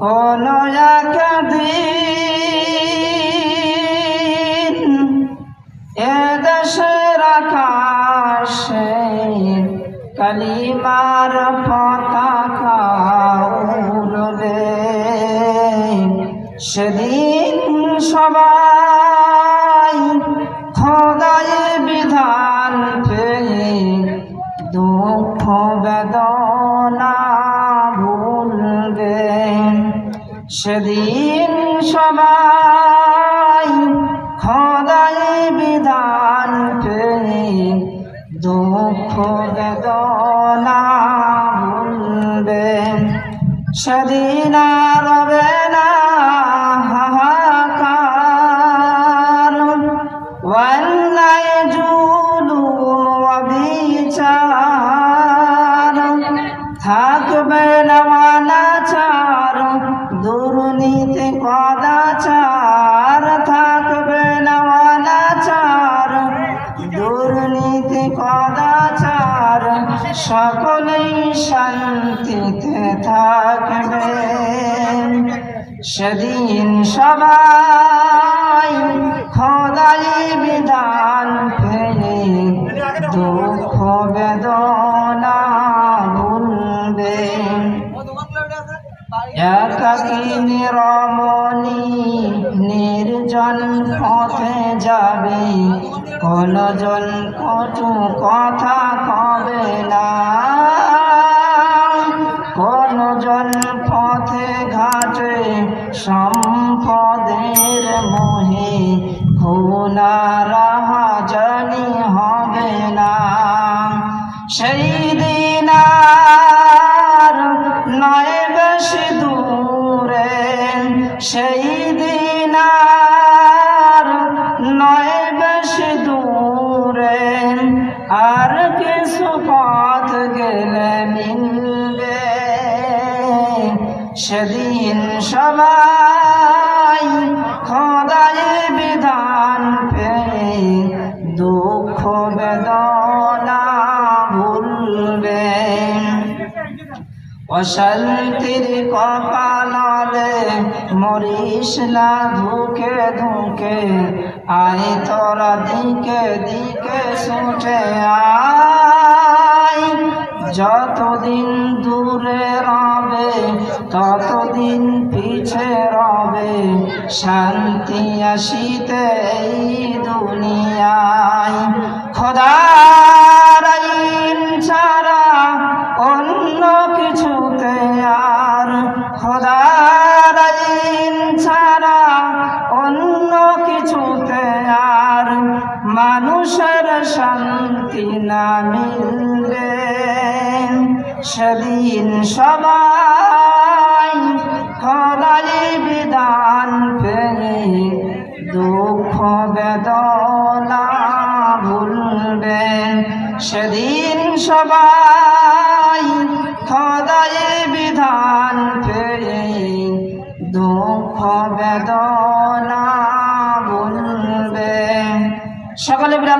কোন একদিন এ দেশের আকাশে কালিমার পতাকা উড়বে। সেদিন সবাই সেদিন সবাই খদাই বিধান পেয়ে দুঃখ বেদনা ভুলবে। সেদিন রবে সকলেই শান্তিতে থাকবে। সেদিন সবাই খোদাই বিধান ফেলে দুঃখ বেদনা ভুলবে। একাকি নির্জন পথে যাবে। কোনজন কটু কথা কবে না? কোনজন পথে ঘাটে সম্পদের মোহে রাহা জানি হবে না। সেই সেদিন সবাই খোদায় বিধান পেয়ে দুঃখ বেদনা ভুলবে। অশান্তির কপালে মরিস না ধুকে ধুকে, আয় তোরা দিকে দিকে ছুটে আয়। যতদিন দূরে ততদিন পিছে রবে শান্তি আসিতে এই দুনিয়ায়? খোদার ছাড়া অন্য কিছুতে আর খোদার ছাড়া অন্য কিছুতে আর মানুষের শান্তি না মিলবে। সেদিন সবাই বেদনা দোলা ভুলবে। সেদিন সবাই খদায় বিধান পেয়ে দুঃখ বেদনা ভুলবে। সকলে বলে